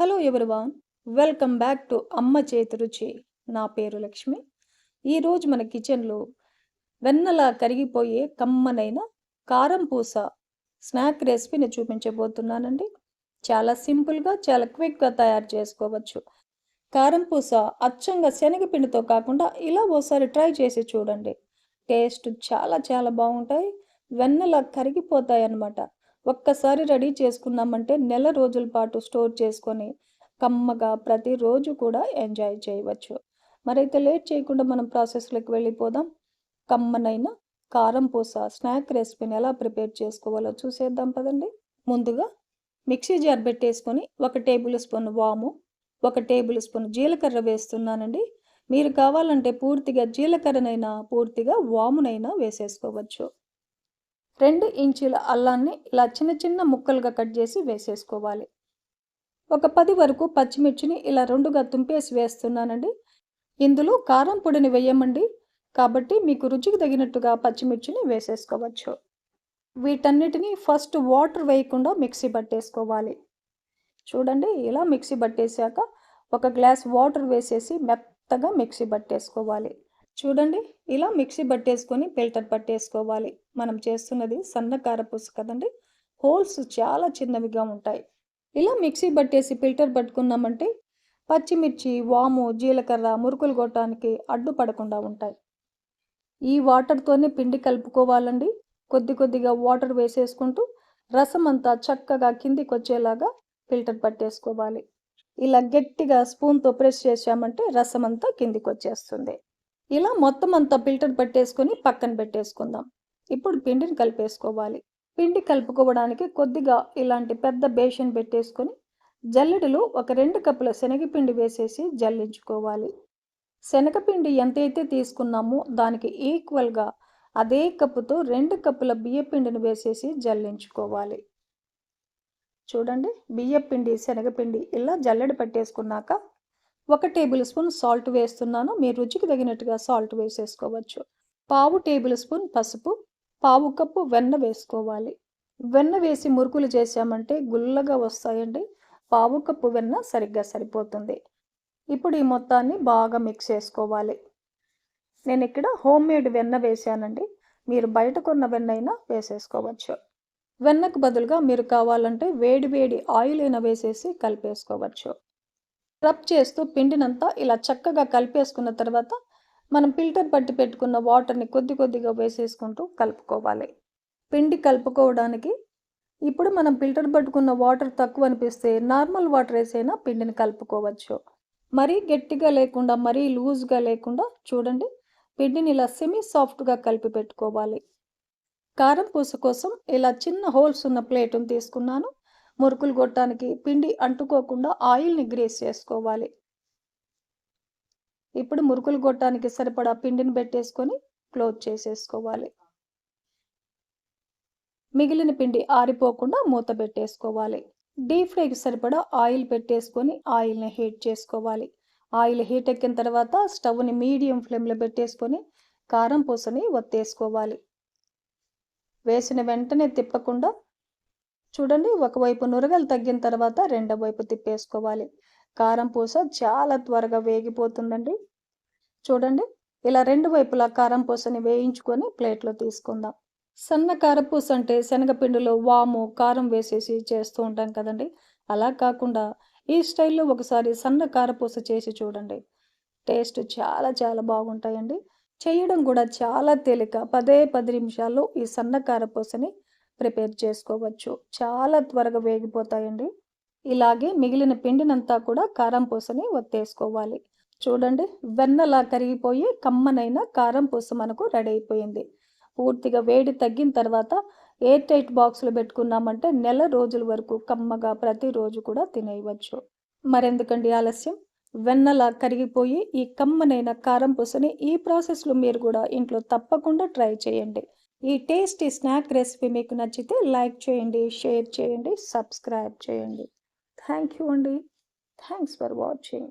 Hello everyone welcome back to Amma Chethi Ruchi. నా పేరు లక్ష్మి. ఈరోజు మన కిచెన్లో వెన్నలా కరిగిపోయే కమ్మనైన కారం పూస స్నాక్ రెసిపీని చూపించబోతున్నానండి. చాలా సింపుల్గా చాలా క్విక్గా తయారు చేసుకోవచ్చు. కారం పూస అచ్చంగా శనగపిండితో కాకుండా ఇలా ఓసారి ట్రై చేసి చూడండి. టేస్ట్ చాలా చాలా బాగుంటాయి. వెన్నలా కరిగిపోతాయి అన్నమాట ఒక్కసారి రెడీ చేసుకున్నామంటే నెల రోజుల పాటు స్టోర్ చేసుకొని కమ్మగా ప్రతిరోజు కూడా ఎంజాయ్ చేయవచ్చు. మరైతే లేట్ చేయకుండా మనం ప్రాసెస్లోకి వెళ్ళిపోదాం. కమ్మనైన కారం పూస స్నాక్ రెసిపీని ఎలా ప్రిపేర్ చేసుకోవాలో చూసేద్దాం పదండి. ముందుగా మిక్సీ జార్ పెట్టేసుకొని ఒక టేబుల్ స్పూన్ వాము ఒక టేబుల్ స్పూన్ జీలకర్ర వేస్తున్నానండి. మీరు కావాలంటే పూర్తిగా జీలకర్రనైనా పూర్తిగా వామునైనా వేసేసుకోవచ్చు. రెండు ఇంచుల అల్లాన్ని ఇలా చిన్న చిన్న ముక్కలుగా కట్ చేసి వేసేసుకోవాలి. ఒక పది వరకు పచ్చిమిర్చిని ఇలా రెండుగా తుంపేసి వేస్తున్నానండి. ఇందులో కారం పొడిని వేయమండి. కాబట్టి మీకు రుచికి తగినట్టుగా పచ్చిమిర్చిని వేసేసుకోవచ్చు. వీటన్నిటిని ఫస్ట్ వాటర్ వేయకుండా మిక్సీ పట్టేసుకోవాలి. చూడండి ఇలా మిక్సీ పట్టేశాక ఒక గ్లాస్ వాటర్ వేసేసి మెత్తగా మిక్సీ పట్టేసుకోవాలి. చూడండి ఇలా మిక్సీ పట్టేసుకొని ఫిల్టర్ పట్టేసుకోవాలి. మనం చేస్తున్నది సన్న కారపూస కదండి హోల్స్ చాలా చిన్నవిగా ఉంటాయి. ఇలా మిక్సీ పట్టేసి ఫిల్టర్ పట్టుకున్నామంటే పచ్చిమిర్చి వాము జీలకర్ర మురుకులు కొట్టడానికి అడ్డుపడకుండా ఉంటాయి. ఈ వాటర్తోనే పిండి కలుపుకోవాలండి. కొద్ది కొద్దిగా వాటర్ వేసేసుకుంటూ రసం అంతా చక్కగా కిందికి వచ్చేలాగా ఫిల్టర్ పట్టేసుకోవాలి. ఇలా గట్టిగా స్పూన్తో ప్రెస్ చేసామంటే రసం అంతా కిందికి వచ్చేస్తుంది. ఇలా మొత్తం అంతా ఫిల్టర్ పట్టేసుకొని పక్కన పెట్టేసుకుందాం. ఇప్పుడు పిండిని కలిపేసుకోవాలి. పిండి కలుపుకోవడానికి కొద్దిగా ఇలాంటి పెద్ద బేషన్ పెట్టేసుకొని జల్లెడలో ఒక రెండు కప్పుల శనగపిండి వేసేసి జల్లించుకోవాలి. శనగపిండి ఎంతైతే తీసుకున్నామో దానికి ఈక్వల్గా అదే కప్పుతో రెండు కప్పుల బియ్యపిండిని వేసేసి జల్లించుకోవాలి. చూడండి బియ్యపిండి శనగపిండి ఇలా జల్లెడ పట్టేసుకున్నాక ఒక టేబుల్ స్పూన్ సాల్ట్ వేస్తున్నాను. మీ రుచికి తగినట్టుగా సాల్ట్ వేసేసుకోవచ్చు. పావు టేబుల్ స్పూన్ పసుపు పావు కప్పు వెన్న వేసుకోవాలి. వెన్న వేసి మురుకులు చేసామంటే గుల్లగా వస్తాయండి. పావు కప్పు వెన్న సరిగ్గా సరిపోతుంది. ఇప్పుడు ఈ మొత్తాన్ని బాగా మిక్స్ చేసుకోవాలి. నేను ఇక్కడ హోమ్ మేడ్ వెన్న వేసానండి మీరు బయట కొన్న వెన్న అయినా వేసేసుకోవచ్చు. వెన్నకు బదులుగా మీరు కావాలంటే వేడి వేడి ఆయిల్ అయినా వేసేసి కలిపేసుకోవచ్చు. రబ్ చేస్తూ పిండినంతా ఇలా చక్కగా కలిపేసుకున్న తర్వాత మనం ఫిల్టర్ పట్టి పెట్టుకున్న వాటర్ని కొద్ది కొద్దిగా వేసేసుకుంటూ కలుపుకోవాలి. పిండి కలుపుకోవడానికి ఇప్పుడు మనం ఫిల్టర్ పట్టుకున్న వాటర్ తక్కువ అనిపిస్తే నార్మల్ వాటర్ వేసైనా పిండిని కలుపుకోవచ్చు. మరీ గట్టిగా లేకుండా మరీ లూజ్గా లేకుండా చూడండి పిండిని ఇలా సెమీ సాఫ్ట్గా కలిపి పెట్టుకోవాలి. కారం పూస కోసం ఇలా చిన్న హోల్స్ ఉన్న ప్లేటును తీసుకున్నాను. మురుకులు కొట్టడానికి పిండి అంటుకోకుండా ఆయిల్ని గ్రేస్ చేసుకోవాలి. ఇప్పుడు మురుకులు కొట్టడానికి సరిపడా పిండిని పెట్టేసుకొని క్లోజ్ చేసేసుకోవాలి. మిగిలిన పిండి ఆరిపోకుండా మూత పెట్టేసుకోవాలి. డీప్ ఫ్రైకి సరిపడా ఆయిల్ పెట్టేసుకొని ఆయిల్ని హీట్ చేసుకోవాలి. ఆయిల్ హీట్ ఎక్కిన తర్వాత స్టవ్ని మీడియం ఫ్లేమ్లో పెట్టేసుకొని కారం పూసని ఒత్తేసుకోవాలి. వేసిన వెంటనే తిప్పకుండా చూడండి ఒకవైపు నురగలు తగ్గిన తర్వాత రెండో వైపు తిప్పేసుకోవాలి. కారం పూస చాలా త్వరగా వేగిపోతుందండి. చూడండి ఇలా రెండు వైపులా కారం పూసని వేయించుకొని ప్లేట్లో తీసుకుందాం. సన్న కారపూస అంటే శనగపిండిలో వాము కారం వేసేసి చేస్తూ ఉంటాం కదండి. అలా కాకుండా ఈ స్టైల్లో ఒకసారి సన్న కారపూస చేసి చూడండి. టేస్ట్ చాలా చాలా బాగుంటాయండి. చేయడం కూడా చాలా తేలిక. పదే పది నిమిషాల్లో ఈ సన్న కారపూసని ప్రిపేర్ చేసుకోవచ్చు. చాలా త్వరగా వేగిపోతాయండి. ఇలాగే మిగిలిన పిండినంతా కూడా కారం పూసని ఒత్తేసుకోవాలి. చూడండి వెన్నలా కరిగిపోయి కమ్మనైన కారం పూస మనకు రెడీ అయిపోయింది. పూర్తిగా వేడి తగ్గిన తర్వాత ఎయిర్ టైట్ బాక్స్లో పెట్టుకున్నామంటే నెల రోజుల వరకు కమ్మగా ప్రతిరోజు కూడా తినేయవచ్చు. మరెందుకండి ఆలస్యం? వెన్నలా కరిగిపోయి ఈ కమ్మనైన కారం పూసని ఈ ప్రాసెస్లో మీరు కూడా ఇంట్లో తప్పకుండా ట్రై చేయండి. ఈ టేస్టీ స్నాక్ రెసిపీ మీకు నచ్చితే లైక్ చేయండి షేర్ చేయండి సబ్స్క్రైబ్ చేయండి. థ్యాంక్ యూ అండి. Thanks for watching.